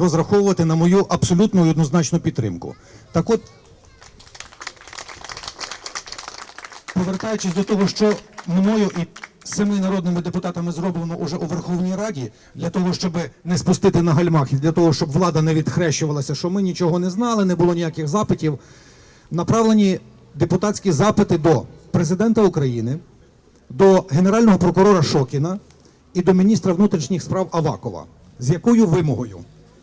розраховувати на мою абсолютну і однозначну підтримку. Так от, повертаючись до того, що мною і семи народними депутатами зроблено уже у Верховній Раді, для того, щоб не спустити на гальмах, і для того, щоб влада не відхрещувалася, що ми нічого не знали, не було ніяких запитів, направлені депутатські запити до президента України, до генерального прокурора Шокіна і до міністра внутрішніх справ Авакова. З якою вимогою?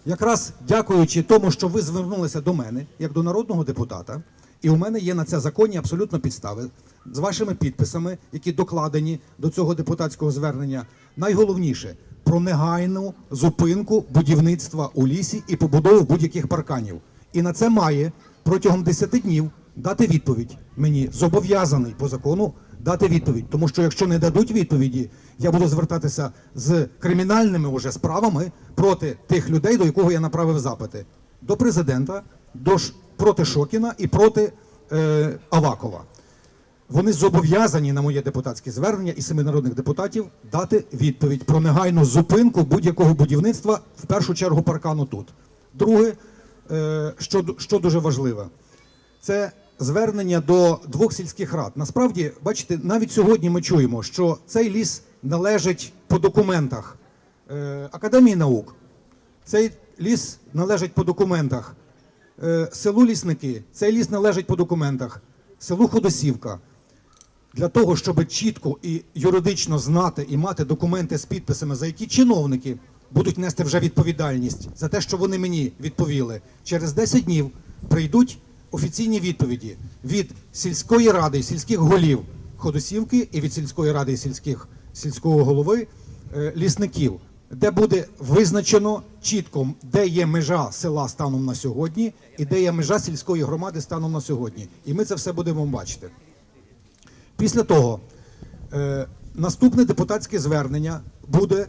Якраз дякуючи тому, що ви звернулися до мене як до народного депутата, і у мене є на це законні абсолютно підстави з вашими підписами, які докладені до цього депутатського звернення. Найголовніше про негайну зупинку будівництва у лісі і побудову будь-яких парканів. І на це має протягом 10 днів дати відповідь. Мені зобов'язаний по закону дати відповідь. Тому що якщо не дадуть відповіді, я буду звертатися з кримінальними уже справами проти тих людей, до якого я направив запити. До президента, до проти Шокіна і проти е, Авакова. Вони зобов'язані на моє депутатське звернення і семи народних депутатів дати відповідь про негайну зупинку будь-якого будівництва, в першу чергу паркану тут. Друге, е, що, що дуже важливе, це звернення до двох сільських рад. Насправді, бачите, навіть сьогодні ми чуємо, що цей ліс належить по документах е, Академії наук. Цей ліс належить по документах е, селу Лісники. Цей ліс належить по документах селу Ходосівка. Для того, щоб чітко і юридично знати і мати документи з підписами, за які чиновники будуть нести вже відповідальність за те, що вони мені відповіли, через 10 днів прийдуть офіційні відповіді від сільської ради сільських голів Ходосівки і від сільської ради сільських сільського голови е, лісників, де буде визначено чітко, де є межа села станом на сьогодні, і де є межа сільської громади станом на сьогодні. І ми це все будемо бачити. Після того е, наступне депутатське звернення буде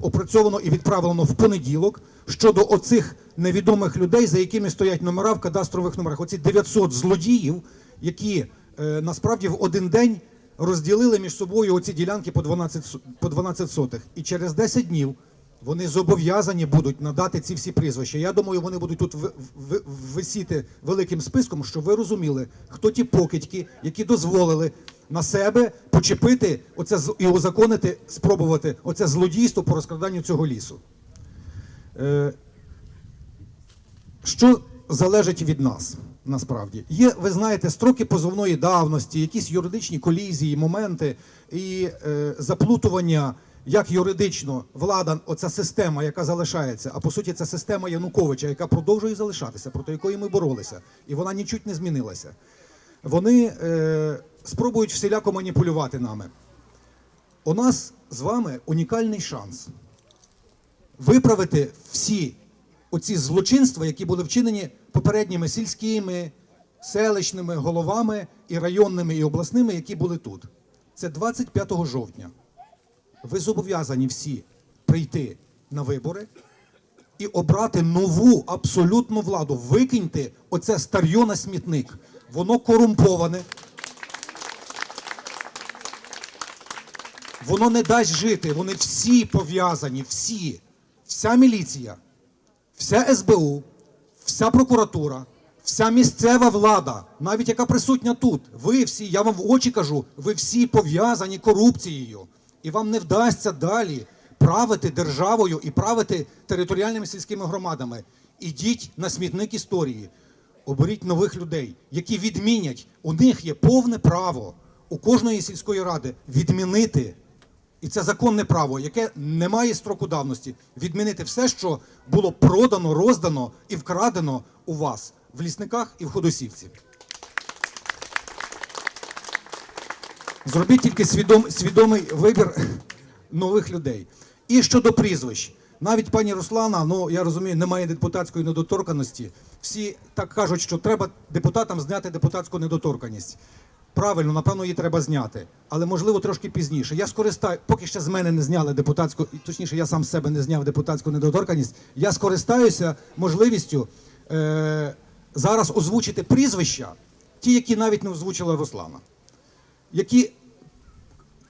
опрацьовано і відправлено в понеділок щодо оцих невідомих людей, за якими стоять номера в кадастрових номерах. Оці 900 злодіїв, які е, насправді в один день розділили між собою оці ділянки по 12, со- по 12 сотих. І через 10 днів вони зобов'язані будуть надати ці всі прізвища. Я думаю, вони будуть тут ви- ви- висіти великим списком, щоб ви розуміли, хто ті покидьки, які дозволили на себе почепити оце і узаконити, спробувати оце злодійство по розкраданню цього лісу. Е, що залежить від нас насправді? Є, ви знаєте, строки позовної давності, якісь юридичні колізії, моменти і е, заплутування, як юридично влада, оця система, яка залишається, а по суті, це система Януковича, яка продовжує залишатися, проти якої ми боролися, і вона нічуть не змінилася. Вони е, спробують всіляко маніпулювати нами. У нас з вами унікальний шанс виправити всі оці злочинства, які були вчинені попередніми сільськими, селищними головами і районними і обласними, які були тут. Це 25 жовтня. Ви зобов'язані всі прийти на вибори і обрати нову абсолютну владу. Викиньте оце старьо на смітник. Воно корумповане. Воно не дасть жити. Вони всі пов'язані, всі. Вся міліція, вся СБУ, вся прокуратура, вся місцева влада, навіть яка присутня тут. Ви всі, я вам в очі кажу, ви всі пов'язані корупцією. І вам не вдасться далі правити державою і правити територіальними сільськими громадами. Ідіть на смітник історії. Оберіть нових людей, які відмінять. У них є повне право у кожної сільської ради відмінити і це законне право, яке не має строку давності, відмінити все, що було продано, роздано і вкрадено у вас в лісниках і в ходосівці. Зробіть тільки свідом, свідомий вибір нових людей. І щодо прізвищ. Навіть пані Руслана, ну я розумію, немає депутатської недоторканості. Всі так кажуть, що треба депутатам зняти депутатську недоторканність. Правильно, напевно, її треба зняти, але можливо трошки пізніше. Я скористаю, поки ще з мене не зняли депутатську, точніше, я сам з себе не зняв депутатську недоторканність. Я скористаюся можливістю е, зараз озвучити прізвища, ті, які навіть не озвучила Руслана, які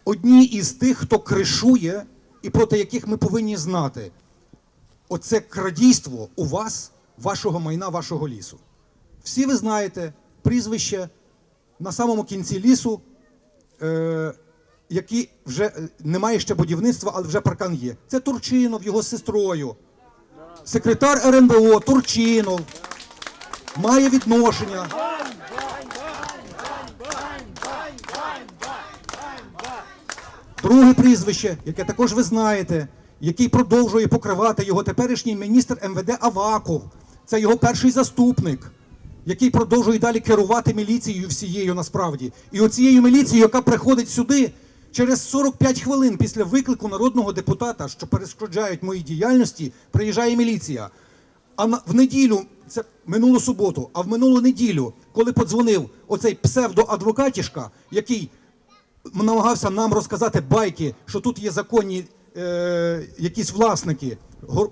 одні із тих, хто кришує, і проти яких ми повинні знати. оце крадійство у вас, вашого майна, вашого лісу. Всі ви знаєте прізвище на самому кінці лісу, е, які вже е, немає ще будівництва, але вже паркан є. Це Турчинов, його сестрою. Секретар РНБО Турчинов має відношення. Друге прізвище, яке також ви знаєте, який продовжує покривати його теперішній міністр МВД Аваков. Це його перший заступник, який продовжує далі керувати міліцією всією насправді. І оцією міліцією, яка приходить сюди через 45 хвилин після виклику народного депутата, що перешкоджають моїй діяльності, приїжджає міліція. А в неділю, це минулу суботу, а в минулу неділю, коли подзвонив оцей псевдоадвокатішка, який намагався нам розказати байки, що тут є законні е, якісь власники,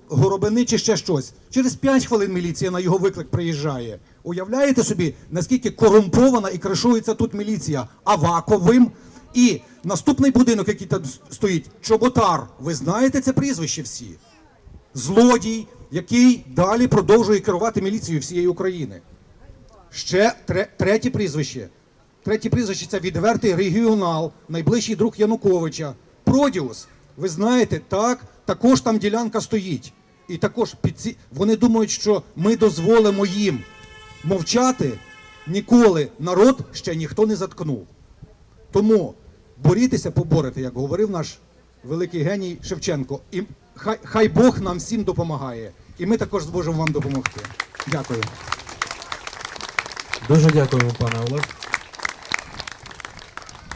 горобини чи ще щось. Через 5 хвилин міліція на його виклик приїжджає. Уявляєте собі, наскільки корумпована і кришується тут міліція Аваковим. І наступний будинок, який там стоїть, Чоботар. Ви знаєте це прізвище всі? Злодій, який далі продовжує керувати міліцією всієї України. Ще тре- третє прізвище. Третє прізвище це відвертий регіонал, найближчий друг Януковича. Продіус. Ви знаєте, так, також там ділянка стоїть. І також під ці... вони думають, що ми дозволимо їм мовчати ніколи. Народ ще ніхто не заткнув. Тому борітеся, поборете, як говорив наш великий геній Шевченко. І хай, хай Бог нам всім допомагає. І ми також зможемо вам допомогти. Дякую. Дуже дякуємо, пане Олег.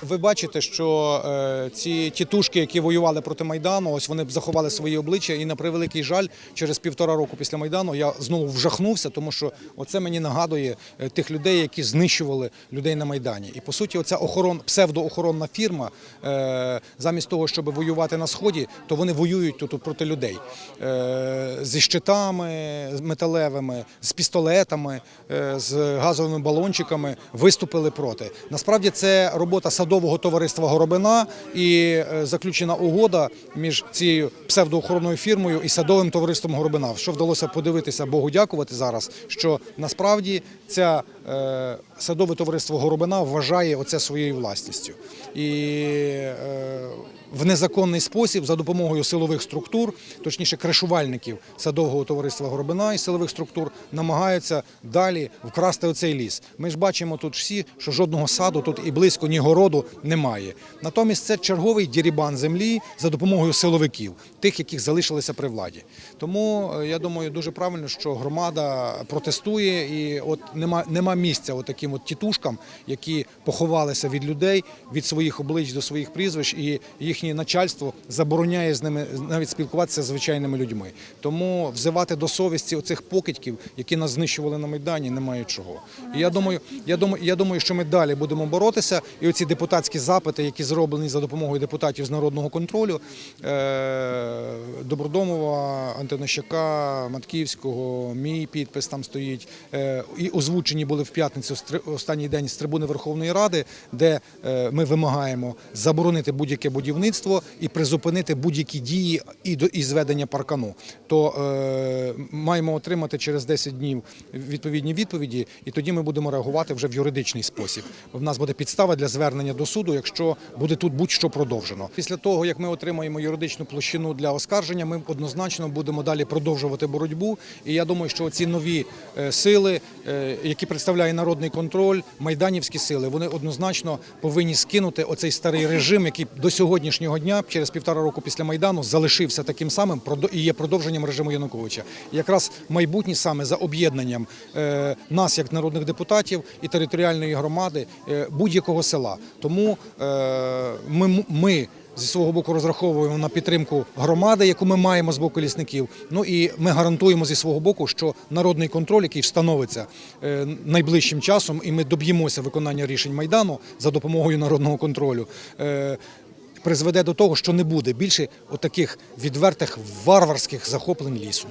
Ви бачите, що е, ці тітушки, які воювали проти майдану, ось вони б заховали свої обличчя. І на превеликий жаль, через півтора року після майдану я знову вжахнувся, тому що оце мені нагадує е, тих людей, які знищували людей на майдані. І по суті, оця охорон, псевдоохоронна фірма, е, замість того, щоб воювати на сході, то вони воюють тут проти людей е, зі щитами металевими, з пістолетами, е, з газовими балончиками виступили проти. Насправді це робота садового товариства Горобина і е, заключена угода між цією псевдоохоронною фірмою і садовим товариством Горобина. Що вдалося подивитися, Богу дякувати зараз, що насправді ця е, садове товариство Горобина вважає оце своєю власністю. І е, в незаконний спосіб за допомогою силових структур, точніше кришувальників садового товариства Горобина і силових структур, намагаються далі вкрасти оцей ліс. Ми ж бачимо тут всі, що жодного саду тут і близько ні городу немає. Натомість це черговий дірібан землі за допомогою силовиків, тих, яких залишилися при владі. Тому е, я думаю, дуже правильно, що громада протестує, і от нема, нема місця от таким от тітушкам, які поховалися від людей, від своїх облич до своїх прізвищ, і їхнє начальство забороняє з ними навіть спілкуватися з звичайними людьми. Тому взивати до совісті оцих покидьків, які нас знищували на майдані, немає чого. І я думаю, я думаю, я думаю, що ми далі будемо боротися. І оці депутатські запити, які зроблені за допомогою депутатів з народного контролю, е- Добродомова, Антонищака, Матківського, мій підпис там стоїть. Е- і озвучені були в п'ятницю останній день з трибуни Верховної Ради, де е, ми вимагаємо заборонити будь-яке будівництво і призупинити будь-які дії і до і зведення паркану. То маємо отримати через 10 днів відповідні відповіді, і тоді ми будемо реагувати вже в юридичний спосіб. В нас буде підстава для звернення до суду, якщо буде тут будь-що продовжено. Після того, як ми отримаємо юридичну площину для оскарження, ми однозначно будемо далі продовжувати боротьбу. І я думаю, що ці нові е, сили, е, які представляє народний контроль, майданівські сили, вони однозначно повинні скинути оцей старий режим, який до сьогоднішнього дня, через півтора року після майдану, залишився таким самим і є продовженням режиму Януковича. І якраз майбутнє саме за об'єднанням е, нас, як народних депутатів і територіальної громади будь-якого села. Тому е, ми, ми зі свого боку розраховуємо на підтримку громади, яку ми маємо з боку лісників. Ну і ми гарантуємо зі свого боку, що народний контроль, який встановиться е, найближчим часом, і ми доб'ємося виконання рішень майдану за допомогою народного контролю. е, Призведе до того, що не буде більше отаких відвертих варварських захоплень лісу.